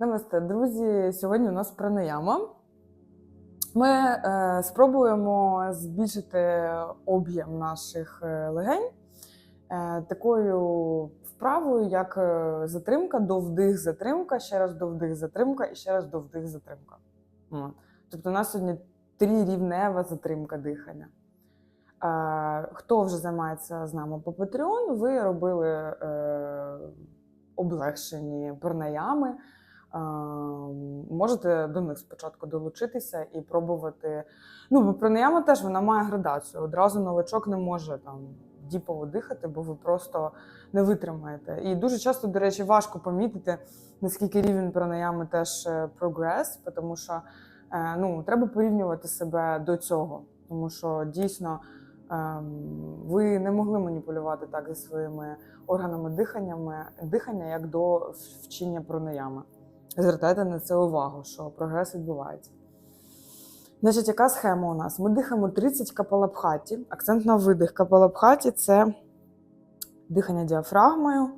Намасте, друзі. Сьогодні у нас пранаяма. Ми е, спробуємо збільшити об'єм наших е, легень е, такою вправою, як е, затримка, довдих, затримка, ще раз довдих, затримка і ще раз довдих, затримка. Тобто, у нас сьогодні трирівнева затримка дихання. Е, хто вже займається з нами по Patreon, ви робили е, облегшені пранаями. Можете до них спочатку долучитися і пробувати. Ну, бо пранаяма теж вона має градацію. Одразу новачок не може там діпово дихати, бо ви просто не витримаєте. І дуже часто, до речі, важко помітити, наскільки рівень пранаями теж е, прогрес, тому що е, ну, треба порівнювати себе до цього, тому що дійсно. ем, Ви не могли маніпулювати так зі своїми органами диханнями, дихання як до вчення пранаями. Звертайте на це увагу, що прогрес відбувається. Значить, яка схема у нас? Ми дихаємо 30 капалабхаті. Акцент на видих. Капалабхаті це дихання діафрагмою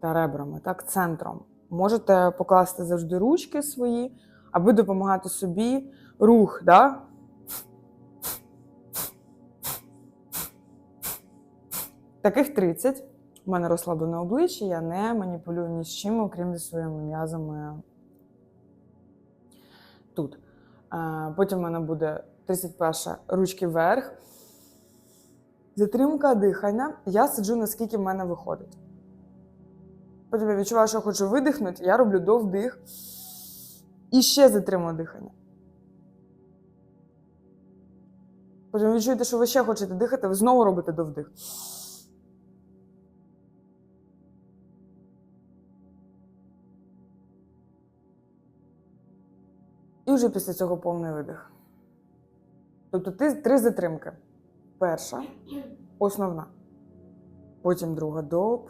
та ребрами, так, центром. Можете покласти завжди ручки свої, аби допомагати собі рух. Да? Таких 30. У мене розслаблене обличчя, я не маніпулюю ні з чим, окрім зі своїми м'язами тут. Потім в мене буде 31 ручки вверх. Затримка дихання. Я сиджу, наскільки в мене виходить. Потім я відчуваю, що хочу видихнути, я роблю довдих. І ще затримую дихання. Потім ви чуєте, що ви ще хочете дихати, ви знову робите довдих. І вже після цього повний видих. Тобто ти три затримки. Перша, основна, потім друга доп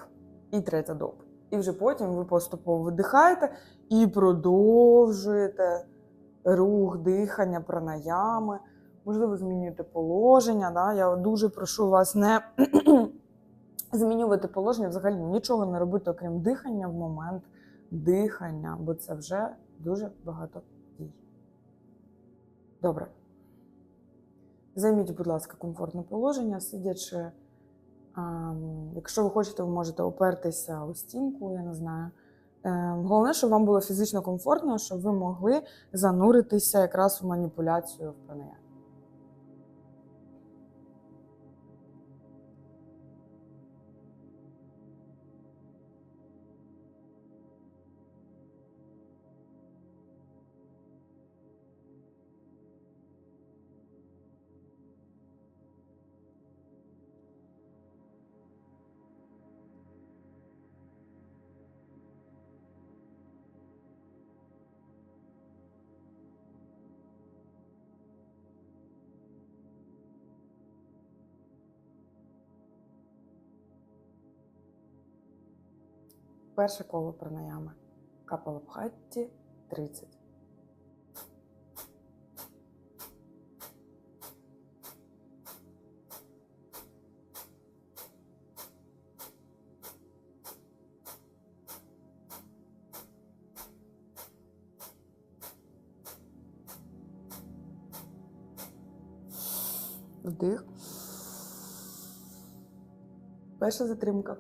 і третя доп. І вже потім ви поступово видихаєте і продовжуєте рух, дихання, пранаями. Можливо, змінюєте положення. Да? Я дуже прошу вас не змінювати положення, взагалі нічого не робити, окрім дихання в момент дихання, бо це вже дуже багато. Добре. Займіть, будь ласка, комфортне положення, сидячи. Якщо ви хочете, ви можете опертися у стінку, я не знаю. Е, Головне, щоб вам було фізично комфортно, щоб ви могли зануритися якраз в маніпуляцію в пранея. Перше коло пранаями. Капалабхатті 30. Вдих. Перша затримка.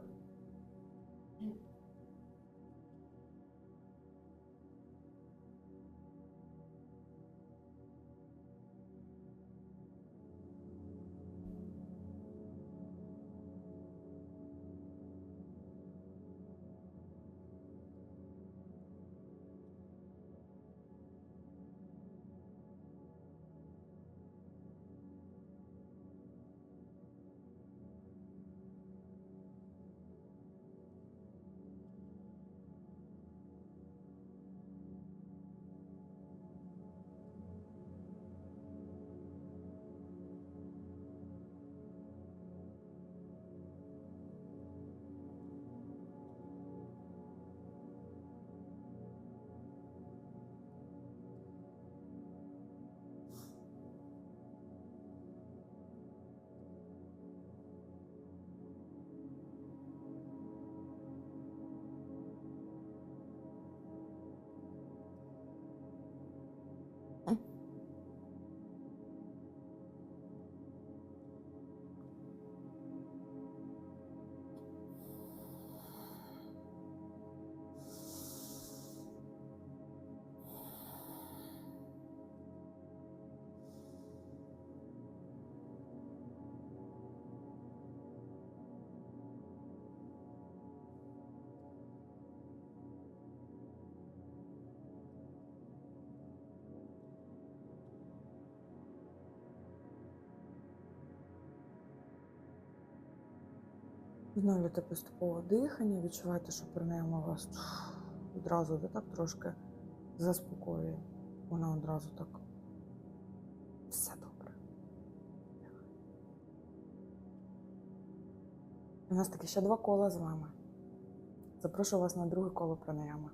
Відновлюйте поступово дихання, відчувайте, що пранаяма вас одразу так трошки заспокоює. Вона одразу так. Все добре. У нас таки ще два кола з вами. Запрошую вас на друге коло пранаями.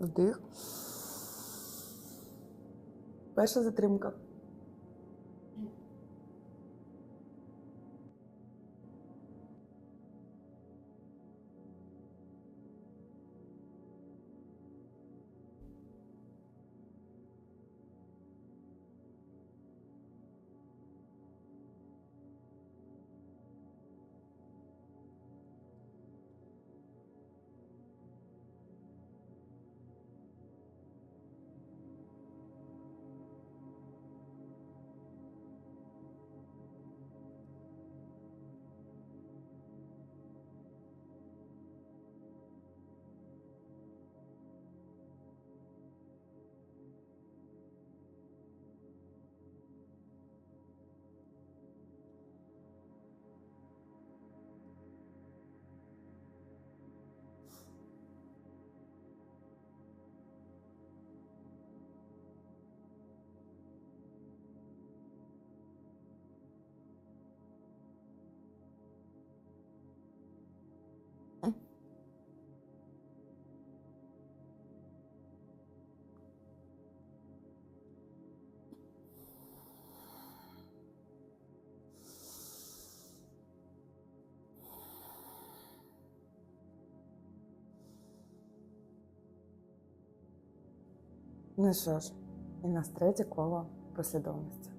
Вдих. Перша затримка. Ну що ж, і в нас третє коло послідовності.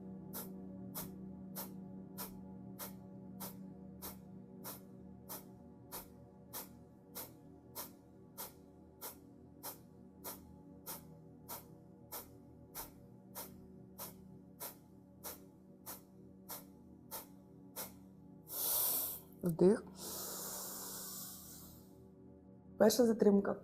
Вдих. Перша затримка.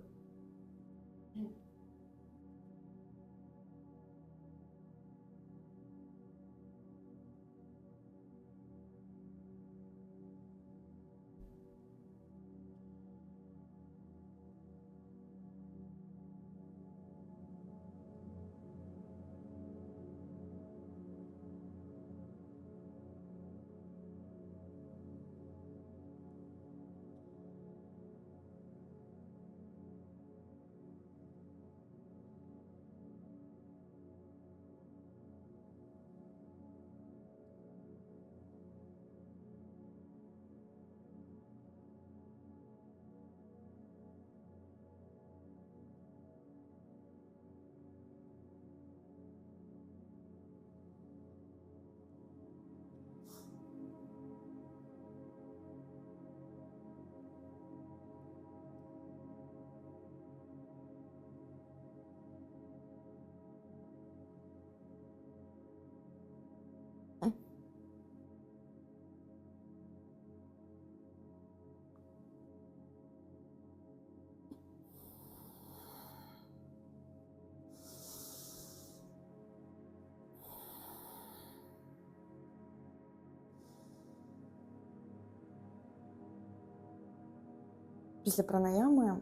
Після пранаями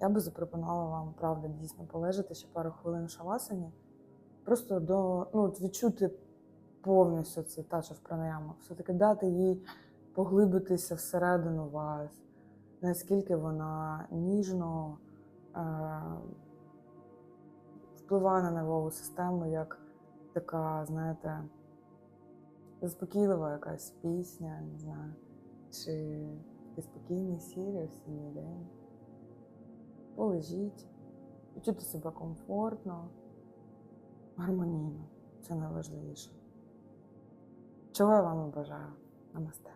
я би запропонувала вам, правда, дійсно полежати ще пару хвилин шавасані. Просто до, ну, відчути повністю цей в пранаяма. Все-таки дати їй поглибитися всередину вас, наскільки вона ніжно е, впливає на нервову систему, як така, знаєте, заспокійлива якась пісня, не знаю, чи спокійний сірий осінній день. Полежіть, відчути себе комфортно, гармонійно. Це найважливіше. Чого я вам бажаю. Намасте.